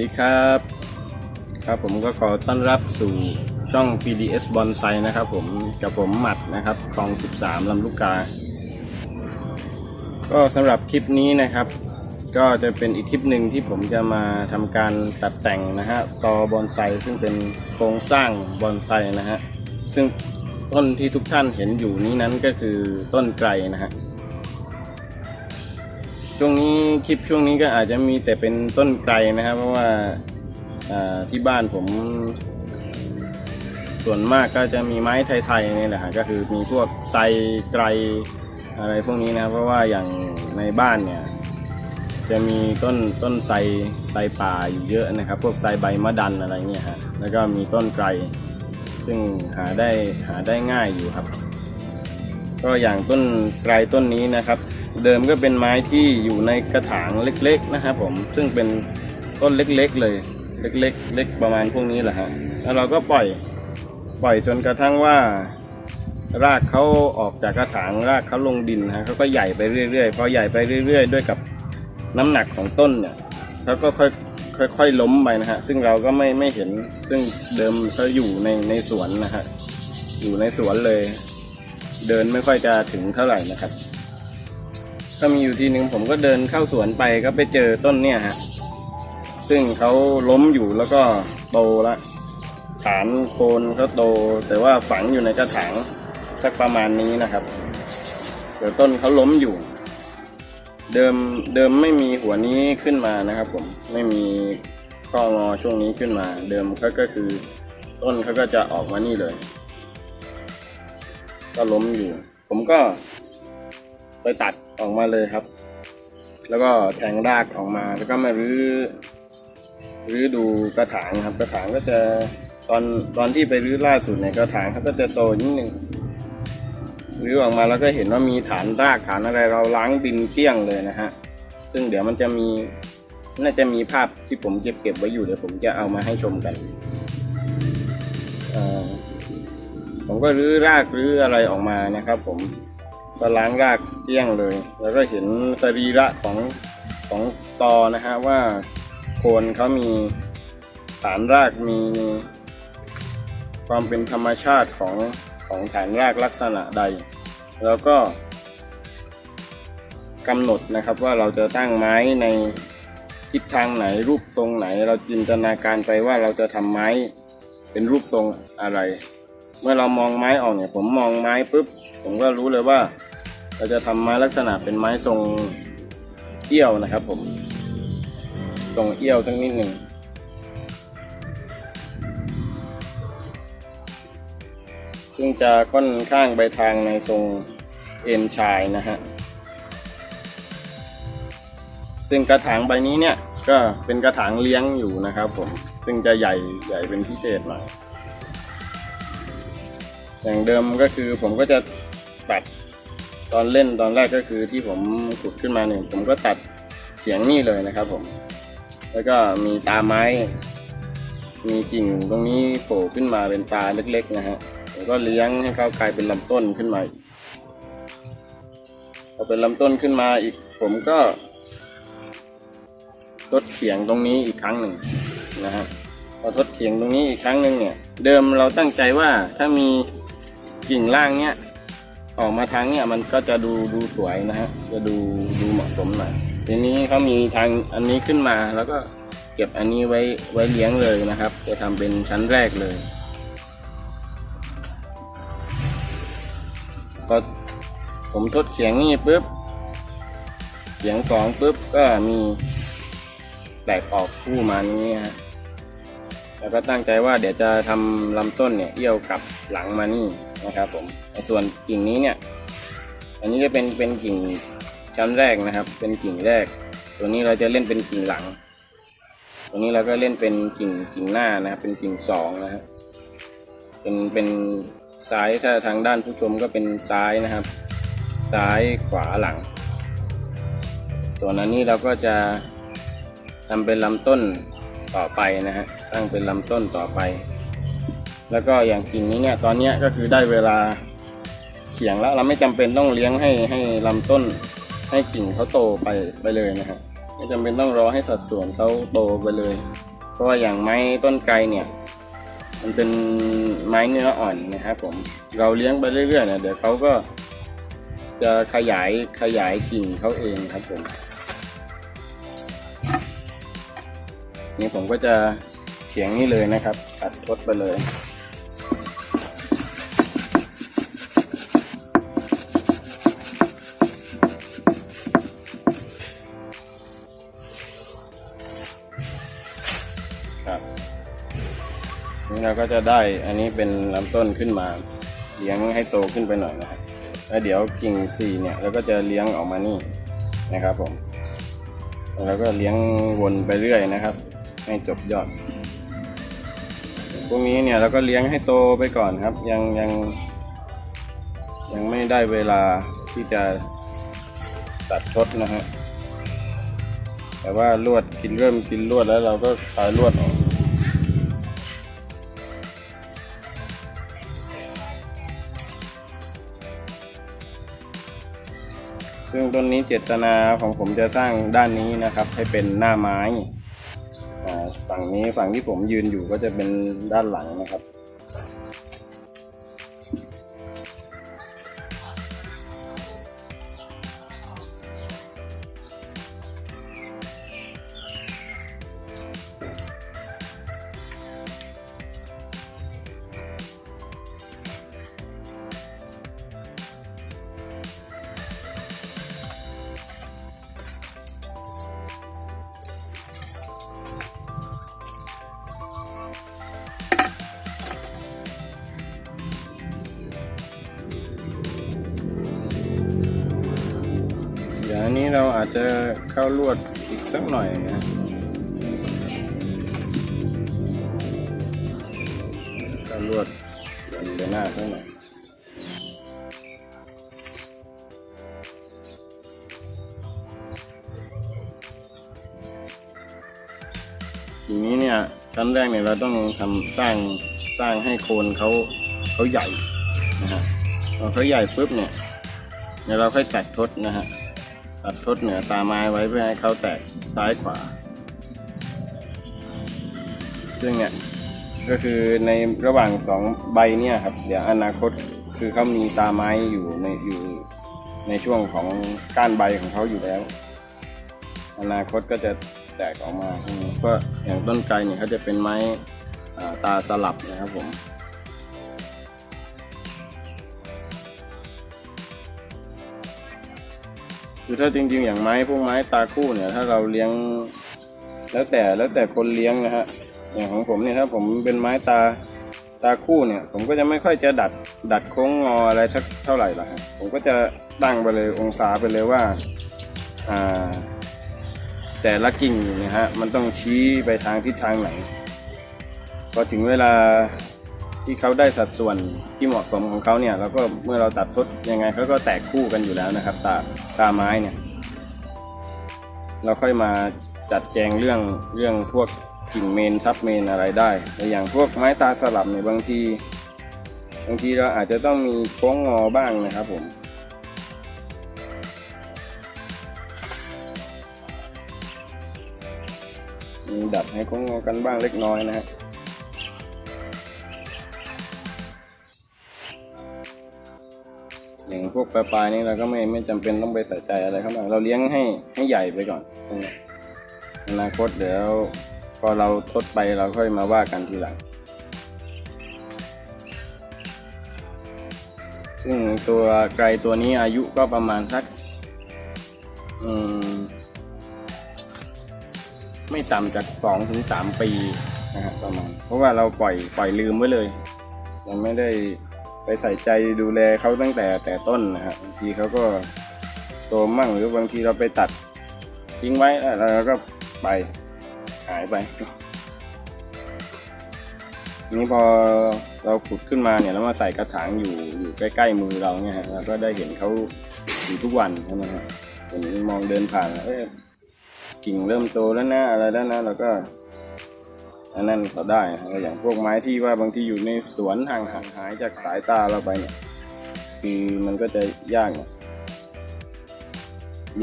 ดีครับ ครับผมก็ขอต้อนรับสู่ช่อง PDS Bonsai นะครับผมกับผมหมัดนะครับคลอง 13ลำลูกกา ก็สำหรับคลิปนี้นะครับ ก็จะเป็นอีกคลิปหนึ่งที่ผมจะมาทำการตัดแต่งนะฮะตอบอนไซซึ่งเป็นโครงสร้างบอนไซนะฮะซึ่งต้นที่ทุกท่านเห็นอยู่นี้นั้นก็คือต้นไกรนะฮะ ช่วงนี้คลิปช่วงนี้ก็อาจจะมีแต่เป็นต้นไกรนะครับ เพราะว่าที่บ้านผม ส่วนมากก็จะมีไม้ไทยๆนี่แหละฮะก็คือมีพวกไซไกรอะไรพวกนี้นะเพราะว่าอย่างในบ้านเนี่ยจะมีต้นต้นไทรไทรป่าอยู่เยอะนะครับ พวกไทรใบมะดันอะไรเงี้ยฮะแล้วก็มีต้นไกรซึ่งหาได้หาได้ง่ายอยู่ครับ ก็อย่างต้นไกรต้นนี้นะครับ เดิมก็เป็นไม้ที่อยู่ในกระถางเล็กๆนะครับผมซึ่งเป็นต้นเล็กๆเลย เล็กๆ เล็กประมาณพวกนี้แหละฮะแล้วเราก็ปล่อยปล่อยจนกระทั่งว่า รากเขาออกจากกระถางรากเขาลงดินนะฮะเขาก็ใหญ่ไปเรื่อยๆพอใหญ่ไปเรื่อย ๆ ด้วยกับน้ำหนักของต้นเนี่ยเขาก็ค่อยค่อยๆล้มไปนะฮะ ซึ่งเราก็ไม่ไม่เห็น ซึ่งเดิมเขาอยู่ในในสวนนะฮะ อยู่ในสวนเลย เดินไม่ค่อยจะถึงเท่าไหร่นะครับ ก็มีอยู่ทีหนึ่งผมก็เดินเข้าสวนไปก็ไปเจอต้นเนี่ยฮะซึ่งเขาล้มอยู่แล้วก็โตละ ฐานโคนเขาโต แต่ว่าฝังอยู่ในกระถางสักประมาณนี้นะครับเดี๋ยวต้นเขาล้มอยู่ เดิมเดิมไม่มีหัวนี้ขึ้นมานะครับผมไม่มีข้องอช่วงนี้ขึ้นมา เดิมเขาก็คือต้นเขาก็จะออกมานี่เลย ก็ล้มอยู่ ผมก็ไปตัด ออกมาเลยครับ แล้วก็แทงรากออกมาแล้วก็มารื้อรื้อดูกระถางครับ กระถางก็จะตอนตอนที่ไปรื้อล่าสุดเนี่ยกระถางเขาก็จะโตนิดนึงรื้อออกมาแล้วก็เห็นว่ามีฐานรากฐานอะไรเราล้างดินเกลี้ยงเลยนะฮะ ซึ่งเดี๋ยวมันจะมีน่าจะมีภาพที่ผมเก็บเก็บไว้อยู่เดี๋ยวผมจะเอามาให้ชมกันผมก็รื้อรากรื้ออะไรออกมานะครับ ผมก็ล้างราก เกี้ยงเลย แล้วก็เห็นสรีระของของตอนะฮะว่าโคนเขามีฐานรากมี ความเป็นธรรมชาติของของฐานรากลักษณะใด แล้วก็กำหนดนะครับว่าเราจะตั้งไม้ในทิศทางไหนรูปทรงไหน เราจินตนาการไปว่าเราจะทำไม้เป็นรูปทรงอะไร เมื่อเรามองไม้ออกเนี่ยผมมองไม้ปุ๊บผมก็รู้เลยว่า เราจะทำไม้ลักษณะเป็นไม้ทรงเอี้ยวนะครับ ผมทรงเอี้ยวสักนิดหนึ่งซึ่งจะค่อนข้างไปทางในทรงเอ็นชายนะฮะ ซึ่งกระถางใบนี้เนี่ยก็เป็นกระถางเลี้ยงอยู่นะครับผม ซึ่งจะใหญ่ใหญ่เป็นพิเศษหน่อย อย่างเดิมก็คือผมก็จะตัด ตอนเล่นตอนแรกก็คือที่ผมขุดขึ้นมาเนี่ยผมก็ตัดเสียงนี่เลยนะครับผม แล้วก็มีตาไม้ มีกิ่งตรงนี้โผล่ขึ้นมาเป็นตาเล็กๆนะฮะผมก็เลี้ยงให้เขากลายเป็นลำต้นขึ้นมาพอเป็นลำต้นขึ้นมาอีกผมก็ทดเขียงตรงนี้อีกครั้งหนึ่งนะฮะพอทดเขียงตรงนี้อีกครั้งหนึ่งเนี่ย เดิมเราตั้งใจว่าถ้ามีกิ่งล่างเนี้ย ออกมาทางเนี้ยมันก็จะดูดูสวยนะฮะจะดูดูเหมาะสมหน่อยทีนี้เขามีทางอันนี้ขึ้นมาแล้วก็เก็บอันนี้ไว้ไว้เลี้ยงเลยนะครับ จะทำเป็นชั้นแรกเลยพอผมทดเขียงนี่ปุ๊บเขียงสองปุ๊บก็มีแตกออกคู่มานี้ฮะแล้วก็ตั้งใจว่าเดี๋ยวจะทำลำต้นเนี่ยเอี้ยวกลับหลังมานี่ นะครับผมในส่วนกิ่งนี้เนี่ย อันนี้จะเป็นเป็นกิ่งชั้นแรกนะครับ เป็นกิ่งแรก ตัวนี้เราจะเล่นเป็นกิ่งหลัง ตัวนี้เราก็เล่นเป็นกิ่งกิ่งหน้านะครับ เป็นกิ่งสองนะครับ เป็นเป็นซ้ายถ้าทางด้านผู้ชมก็เป็นซ้ายนะครับ ซ้ายขวาหลัง ส่วนอันนี้เราก็จะทำเป็นลำต้นต่อไปนะฮะตั้งเป็นลำต้นต่อไป แล้วก็อย่างกิ่งนี้เนี่ยตอนนี้ก็คือได้เวลาเขียงแล้วเราไม่จำเป็นต้องเลี้ยงให้ให้ลำต้นให้กิ่งเขาโตไปไปเลยนะครับไม่จำเป็นต้องรอให้สัดส่วนเขาโตไปเลย เพราะว่าอย่างไม้ต้นไกรเนี่ย มันเป็นไม้เนื้ออ่อนนะครับผมเราเลี้ยงไปเรื่อยๆเนี่ยเดี๋ยวเขาก็จะขยายขยายกิ่งเขาเองครับผมนี่ผมก็จะเฉียงนี่เลยนะครับ ตัดทดไปเลย นี่เราก็จะได้อันนี้เป็นลำต้นขึ้นมาเลี้ยงให้โตขึ้นไปหน่อยนะครับแล้วเดี๋ยวกิ่งสี่เนี่ยเราก็จะเลี้ยงออกมานี่นะครับผมแล้วก็เลี้ยงวนไปเรื่อยนะครับ ให้จบยอดพวกนี้เนี่ยเราก็เลี้ยงให้โตไปก่อนครับ ยังยังยังไม่ได้เวลาที่จะตัดทดนะฮะแต่ว่าลวดกินเริ่มกินลวดแล้วเราก็คลายลวดออก ต้นนี้เจตนาของผมจะสร้างด้านนี้นะครับ ให้เป็นหน้าไม้ฝั่งนี้ฝั่งที่ผมยืนอยู่ก็จะเป็นด้านหลังนะครับ จจะเข้าลวดอีกสักหน่อยนะเข้าลวดบนใบหน้าสักหน่อยทีนี้เนี่ยชั้นแรกเนี่ยเราต้องทำสร้างสร้างให้โคนเขาเขาใหญ่นะฮะพอเขาใหญ่ปุ๊บเนี่ยเดี๋ยวเราค่อยตัดทดนะฮะ ตัดทดเหนือตาไม้ไว้เพื่อให้เขาแตกซ้ายขวา ซึ่งเนี่ยก็คือในระหว่างสองใบเนี่ยครับ เดี๋ยวอนาคตคือเขามีตาไม้อยู่ในอยู่ในช่วงของก้านใบของเขาอยู่แล้ว อนาคตก็จะแตกออกมาก็อย่างต้นไกรเนี่ยเขาจะเป็นไม้ตาสลับนะครับผม คือถ้าจริง ๆ อย่างไม้พวกไม้ตาคู่เนี่ย ถ้าเราเลี้ยง แล้วแต่แล้วแต่คนเลี้ยงนะฮะอย่างของผมเนี่ยถ้าผมเป็นไม้ตาตาคู่เนี่ย ผมก็จะไม่ค่อยจะดัดดัดโค้งงออะไรสักเท่าไหร่ละฮะผมก็จะตั้งไปเลยองศาไปเลยว่าอ่าแต่ละกิ่งนี่ยฮะมันต้องชี้ไปทางทิศทางไหนพอถึงเวลา ที่เขาได้สัดส่วนที่เหมาะสมของเขาเนี่ยเราก็เมื่อเราตัดทดยังไงเขาก็แตกคู่กันอยู่แล้วนะครับตาตาไม้เนี่ยเราค่อยมาจัดแจงเรื่องเรื่องพวกกิ่งเมนซับเมนอะไรได้แต่อย่างพวกไม้ตาสลับเนี่ยบางที บางทีเราอาจจะต้องมีโค้งงอบ้างนะครับผมดัดให้โค้งงอกันบ้างเล็กน้อยนะฮะ อย่างพวกปลายนี่เราก็ไม่ไม่จำเป็นต้องไปใส่ใจอะไรเข้ามาเราเลี้ยงให้ให้ใหญ่ไปก่อนอนาคตเดี๋ยวพอเราทดไปเราค่อยมาว่ากันทีหลัง ซึ่งตัวไกลตัวนี้อายุก็ประมาณสักมไม่ต่ำจากสองถึงสามปีนะฮะประมาณ เพราะว่าเราปล่อยปล่อยลืมไว้เลยยังไม่ได้ ไปใส่ใจดูแลเขาตั้งแต่แต่ต้นนะฮะบบางทีเขาก็โตมั่งหรือบางทีเราไปตัดทิ้งไว้แล้วเราก็ไปหายไปนี่พอเราขุดขึ้นมาเนี่ยแล้วมาใส่กระถางอยู่อยู่ใกล้ ๆ มือเราเนี่ยฮะเราก็ได้เห็นเขาอยู่ทุกวันใช่ไหมฮะเห็นมองเดินผ่านเอ้กิ่งเริ่มโตแล้วนะอะไรแล้วนะเราก็ อันนั้นเขาได้นะอย่างพวกไม้ที่ว่าบางทีอยู่ในสวนห่างห่างหายจากสายตาเราไปเนี่ยคือมันก็จะยากหน่ย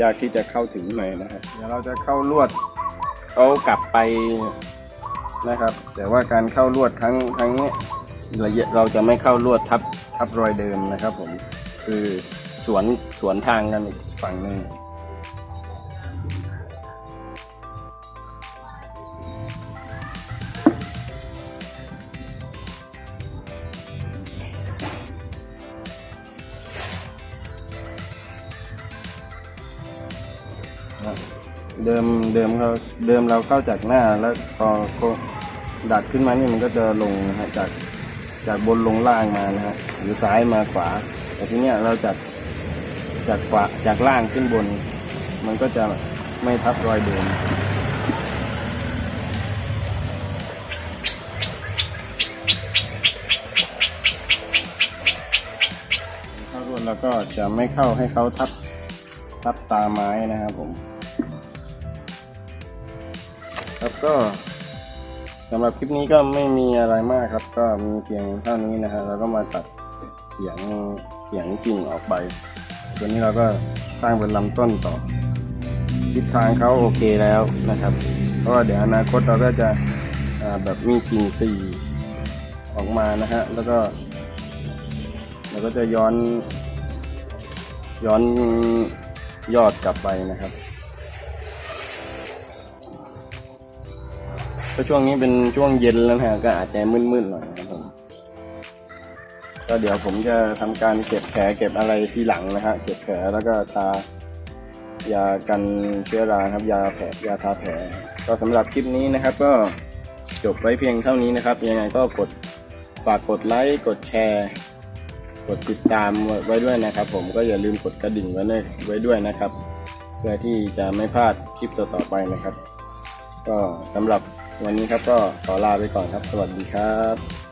ยากที่จะเข้าถึงหน่อยนะครับเดี๋ยวเราจะเข้าลวดเอากลับไปนะครับ แต่ว่าการเข้าลวดครั้งครั้งนี้เราจะเราจะไม่เข้าลวดทับทับรอยเดิมนะครับ ผมคือสวนสวนทางกันอีกฝั่งหนึ่ง นะเดิมเดิมเราเดิมเราเข้าจากหน้าแล้วพอพอดัดขึ้นมานี่มันก็จะลงนะฮะจากจากบนลงล่างมานะฮะหรือซ้ายมาขวา แต่ทีเนี้ยเราจากจากขวาจากล่างขึ้นบน มันก็จะไม่ทับรอยเดิมเข้ารวดแล้วก็จะไม่เข้าให้เขาทับทับตาไม้นะครับผม ครับก็สำหรับคลิปนี้ก็ไม่มีอะไรมากครับ ก็มีเพียงเท่านี้นะฮะเราก็มาตัดเสียงเสียงกิ่งออกไป ตัวนี้เราก็สร้างเป็นลำต้นต่อทิศทางเขาโอเคแล้วนะครับเพราะว่าเดี๋ยวอนาคตเราก็จะแบบมีกิ่งสี่ออกมานะฮะแล้วก็เราก็จะย้อนย้อนยอดกลับไปนะครับ ก็ช่วงนี้เป็นช่วงเย็นแล้วนะฮะก็อาจจะมืดๆหน่อยนะครับผมก็เดี๋ยวผมจะทำการเก็บแผลเก็บอะไรทีหลังนะฮะเก็บแผลแล้วก็ทายากันเชื้อราครับ ยาแผลยาทาแผล ก็สำหรับคลิปนี้นะครับ ก็จบไว้เพียงเท่านี้นะครับ ยังไงก็กดฝากกดไลค์กดแชร์ กดติดตามไว้ด้วยนะครับ ผมก็อย่าลืมกดกระดิ่งไว้ด้วยไว้ด้วยนะครับ เพื่อที่จะไม่พลาดคลิปต่อๆไปนะครับ ก็สำหรับ วันนี้ครับก็ขอลาไปก่อนครับ สวัสดีครับ